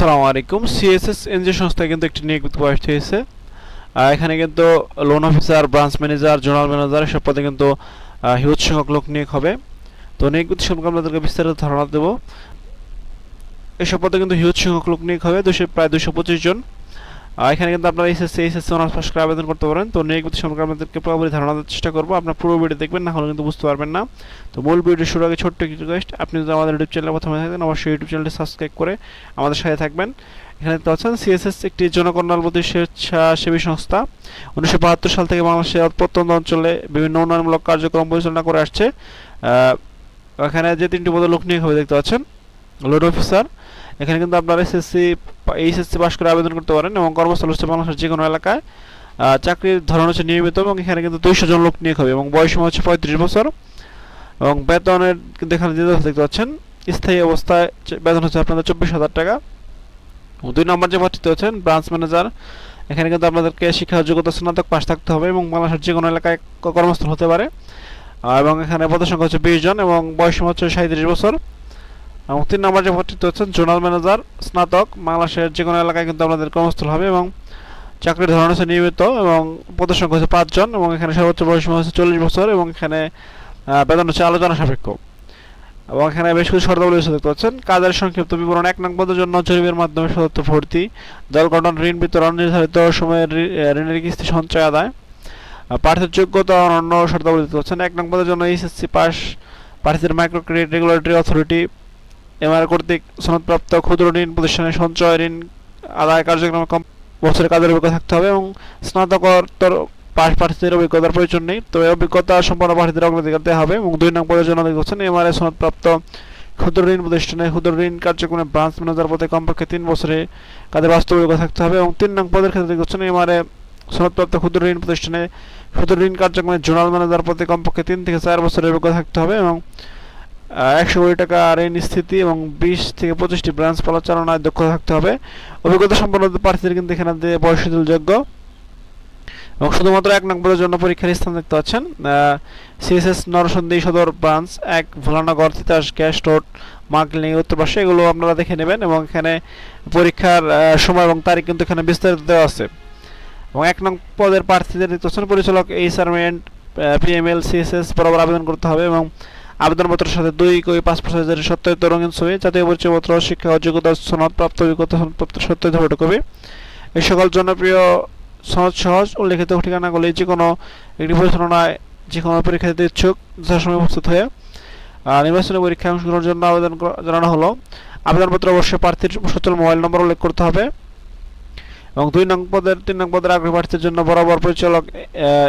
আসসালামু আলাইকুম। CSS NG সংস্থা কিন্তু একটি নিয়োগ প্রকাশ হয়েছে এখানে কিন্তু loan officer branch manager zonal manager এসব পদে কিন্তু হিউজ সংখ্যক লোক নিয়োগ হবে। তো নিয়োগ সম্পর্কে আপনাদেরকে বিস্তারিত ধারণা দেবো। এসব পদে কিন্তু হিউজ সংখ্যক লোক নিয়োগ হবে। দুশো, প্রায় দুশো পঁচিশ জন। এখানে কিন্তু আপনারা এসএসসি এসএসসি অনার্স পাস করে আবেদন করতে পারেন। তো নিয়োগ বিধি সম্পর্কে আপনাদেরকে পুরোপুরি ধারণা দেওয়ার চেষ্টা করব। আপনার পুরো ভিডিও দেখবেন, না হলে কিন্তু বুঝতে পারবেন না। তো মূল ভিডিও শুরু আগে ছোট্ট একটি রিকোয়েস্ট আপনি যদি আমাদের ইউটিউব চ্যানেলে প্রথমে থাকেন, অবশ্যই ইউটিউব চ্যানেলটি সাবস্ক্রাইব করে আমাদের সাথে থাকবেন। এখানে দেখতে পাচ্ছেন সিএসএস একটি জনকল্যাণমূলক স্বেচ্ছাসেবী সংস্থা। উনিশশো বাহাত্তর সাল থেকে বাংলাদেশের প্রত্যন্ত অঞ্চলে বিভিন্ন উন্নয়নমূলক কার্যক্রম পরিচালনা করে আসছে। এখানে যে তিনটি পদে লোক নিয়োগ হবে, দেখতে পাচ্ছেন লোড অফিসার এখানে কিন্তু আপনারা এসএসসি এইচএসসি পাস করে আবেদন করতে পারেন এবং কর্মস্থল হচ্ছে বাংলাদেশের যে কোনো এলাকায় চাকরির ধরন হচ্ছে নিয়মিত এবং এখানে কিন্তু দুইশো জন লোক নিয়োগ হবে এবং বয়সীমা হচ্ছে পঁয়ত্রিশ বছর। এবং বেতনের কিন্তু এখানে যে দেখতে পাচ্ছেন, স্থায়ী অবস্থায় বেতন হচ্ছে আপনাদের চব্বিশ হাজার টাকা। দুই নম্বর যে পদটিতে হচ্ছেন ব্রাঞ্চ ম্যানেজার এখানে কিন্তু আপনাদেরকে শিক্ষা যোগ্যতা স্নাতক পাশ থাকতে হবে এবং বাংলাদেশের যে কোনো এলাকায় কর্মস্থল হতে পারে। এবং এখানে পদের সংখ্যা হচ্ছে বিশ জন এবং বয়স হচ্ছে সাঁত্রিশ বছর। তিন নম্বর যে হচ্ছেন জোনাল ম্যানেজার, স্নাতক, বাংলাদেশের যে কোনো এলাকায় কিন্তু আপনাদের কর্মস্থল হবে এবং চাকরির ধরন হচ্ছে নিয়মিত এবং পদের সংখ্যা হচ্ছে পাঁচজন এবং এখানে সর্বোচ্চ বয়স হচ্ছে চল্লিশ বছর এবং এখানে বেতন হচ্ছে আলোচনা সাপেক্ষ। এবং এখানে বেশ কিছু শর্তাবলী দেখতে পাচ্ছেন। কাজের সংক্ষিপ্ত বিবরণ, এক নং পদের জন্য জরিপের মাধ্যমে সদত্ব ভর্তি, দল গঠন, ঋণ বিতরণ, নির্ধারিত সময়ের ঋণের কিস্তি সঞ্চয় আদায় প্রার্থীর যোগ্যতা ও অন্যান্য শর্তাবলী, দেখতে পাচ্ছেন। এক নং পদের জন্য এইচএসসি পাস, প্রার্থীদের micro credit regulatory authority MR কর্তৃক সনদপ্রাপ্ত ক্ষুদ্র ঋণ প্রতিষ্ঠানের সঞ্চয়, ঋণ আদায় কার্যক্রমে কম বছরের কাজের অভিজ্ঞতা থাকতে হবে এবং স্নাতকোত্তর পাশ প্রার্থীদের অভিজ্ঞতার প্রয়োজন নেই। তবে অভিজ্ঞতা সম্পন্ন প্রার্থীদের অগ্রাধিকার দেওয়া হবে এবং দুই নং পদের জন্য পাচ্ছেন এমআরএ সনদপ্রাপ্ত ক্ষুদ্র ঋণ প্রতিষ্ঠানে ক্ষুদ্র ঋণ কার্যক্রমে ব্রাঞ্চ ম্যানেজার পদে কমপক্ষে তিন বছরে কাজের বাস্তব অভিজ্ঞতা থাকতে হবে এবং তিন নং পদের ক্ষেত্রে পাচ্ছেন এমআরএ সনদপ্রাপ্ত ক্ষুদ্র ঋণ প্রতিষ্ঠানে ক্ষুদ্র ঋণ কার্যক্রমে জোনাল ম্যানেজার পদে কমপক্ষে তিন থেকে চার বছরের অভিজ্ঞতা থাকতে হবে এবং একশো কোটি টাকা ঋণ স্থিতি এবং বিশ থেকে পঁচিশটি ব্রাঞ্চ পরিচালনায় দক্ষতা থাকতে হবে। অভিজ্ঞতা সম্পন্ন প্রার্থীদের কিন্তু এখানে বয়স যোগ্য এবং শুধুমাত্র এক নম্বরের জন্য পরীক্ষার স্থান দেখতে পাচ্ছেন সিএসএস নরসন্দী সদর ব্রাঞ্চ এক ভোলানগর, তিতাস গ্যাস রোড মার্কেলিং উত্তর পাশে। এগুলো আপনারা দেখে নেবেন এবং এখানে পরীক্ষার সময় এবং তারিখ কিন্তু এখানে বিস্তারিত দেওয়া আছে। এবং এক নং পদের প্রার্থীদের দেখতে পাচ্ছেন, পরিচালক এইচআরমেন্ট পিএমএল সিএসএস বরাবর আবেদন করতে হবে এবং আবেদনপত্রের সাথে দুই কপি পাসপোর্ট সাইজের সত্যায়িত রঙিন ছবি, জাতীয় পরিচয়পত্র, শিক্ষা ও যোগ্যতা সনদ প্রাপ্ত অভিজ্ঞতা সনদপ্রাপ্ত সত্যায়িত ফটোকপি। এই সকল জনপ্রিয় সহজ সহজ, উল্লেখিত ঠিকানাগুলি যে কোনো একটি পরিচালনায় যে কোনো পরীক্ষা দিতে ইচ্ছুক, যথাসময়ে উপস্থিত হয়ে নির্বাচনী পরীক্ষায় অংশগ্রহণের জন্য আবেদন জানানো হলো। আবেদনপত্র অবশ্যই প্রার্থীর সচল মোবাইল নম্বর উল্লেখ করতে হবে। এবং দুই নং পদের তিন নং পদের আগ্রহী প্রার্থীর জন্য বরাবর পরিচালক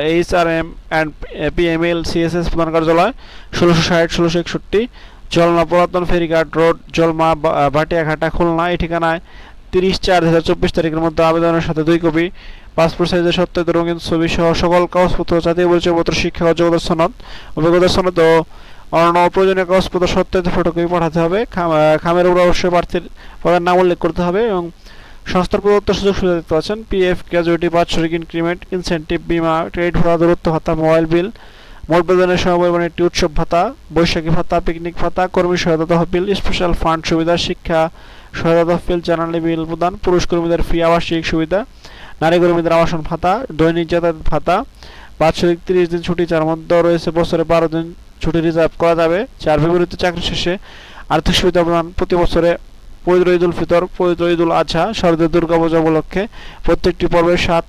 H R M and PML CSS প্রধান কার্যালয় ষোলোশো ষাট ষোলোশো একষট্টি জলনা পুরাতন ফেরিঘাট রোড জলমা বা- আহ, ভাটিয়াঘাটা খুলনা এই ঠিকানায় তিরিশ চার দু হাজার চব্বিশ তারিখের মধ্যে আবেদনের সাথে দুই কপি পাসপোর্ট সাইজের সত্যায়িত রঙিন ছবি সহ সকল কাগজপত্র জাতীয় পরিচয়পত্র শিক্ষা ও যোগ্যতার সনদ অভিজ্ঞতার সনদ ও অন্যান্য প্রয়োজনীয় কাগজপত্র সত্যায়িত ফটোকপি পাঠাতে হবে। খাম- খামের উপর অবশ্যই প্রার্থীর পদের নাম উল্লেখ করতে হবে এবং সংস্থার প্রদত্ত সুযোগ সুবিধা দেখতে পাচ্ছেন। পিএফ গ্র্যাজুয়েটি বাৎসরিক ইনক্রিমেন্ট ইনসেন্টিভ বিমা ক্রেডিট ভাড়া, দূরত্ব ভাতা মোবাইল বিল মোট বেতনের সমপরিমাণ একটি উৎসব ভাতা, বৈশাখী ভাতা পিকনিক ভাতা, কর্মী সহায়তা তহবিল স্পেশাল ফান্ড সুবিধা, শিক্ষা সহায়তা তহবিল জানালি বিল প্রদান, পুরুষ কর্মীদের ফ্রি আবাসিক সুবিধা, নারী কর্মীদের আবাসন ভাতা, দৈনিক যাতায়াত ভাতা, বাৎসরিক তিরিশ দিন ছুটি, যার মধ্যে রয়েছে বছরে বারো দিন ছুটি রিজার্ভ করা যাবে। যার বিপরীতে চাকরি শেষে আর্থিক সুবিধা প্রদান, প্রতি বছরে পবিত্র ঈদ উল ফিতর, পবিত্র ঈদ উল আজহা, শারদীয় দুর্গা পূজা উপলক্ষে প্রত্যেকটি পর্বে সাত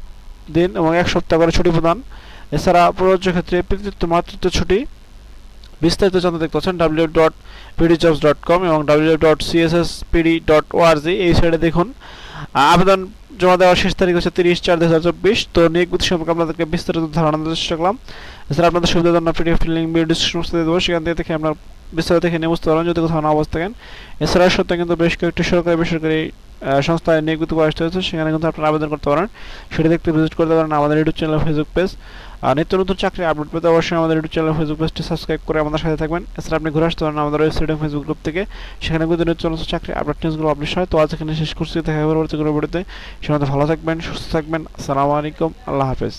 দিন এবং এক সপ্তাহ করে ছুটি প্রদান। এছাড়া প্রযোজ্য ক্ষেত্রে পিতৃত্ব, মাতৃত্ব ছুটি বিস্তারিত জানতে দেখতে পাচ্ছেন W dot bdjobs dot com এবং W dot CSSPD dot org এই সাইডে দেখুন আবেদন জমা দেওয়ার শেষ তারিখ হচ্ছে তিরিশ চার দু হাজার চব্বিশ। তো নিয়োগ বিধি সম্পর্কে আপনাদেরকে বিস্তারিত ধারণা দেওয়ার চেষ্টা করলাম। এছাড়া আপনাদের সুবিধার জন্য পিডিএফ লিঙ্ক ভিডিও ডিসক্রিপশন দিয়ে দেবো। সেখান থেকে আপনার বিস্তারিত দেখে নিয়ে বুঝতে পারেন যদি কোথাও না অবস্থা থাকেন। এছাড়া সত্ত্বে কিন্তু বেশ কয়েকটি সরকারি, বেসরকারি সংস্থায় নিয়োগ প্রকাশিত হয়েছে। সেখানে কিন্তু আপনারা আবেদন করতে পারেন। সেটা দেখতে ভিজিট করতে পারেন আমাদের ইউটিউব চ্যানেল ফেসবুক পেজ আর নিত্য নতুন চাকরি আপডেট পেতে অবশ্যই আমাদের ইউটিউব চ্যানেল ফেসবুক পেজটি সাবস্ক্রাইব করে আমাদের সাথে থাকবেন। এছাড়া আপনি ঘুরে আসতে পারেন আমাদের ওয়েবসাইট ফেসবুক গ্রুপ থেকে। সেখানে কিন্তু নিত্য নতুন চাকরি আপডেট নিউজগুলো আপডেট হয়। তো আজ এখানে শেষ করছি। দেখা হবে পরবর্তী কোনো ভিডিওতে সে ভালো থাকবেন, সুস্থ থাকবেন। আসসালামু আলাইকুম। আল্লাহ হাফেজ।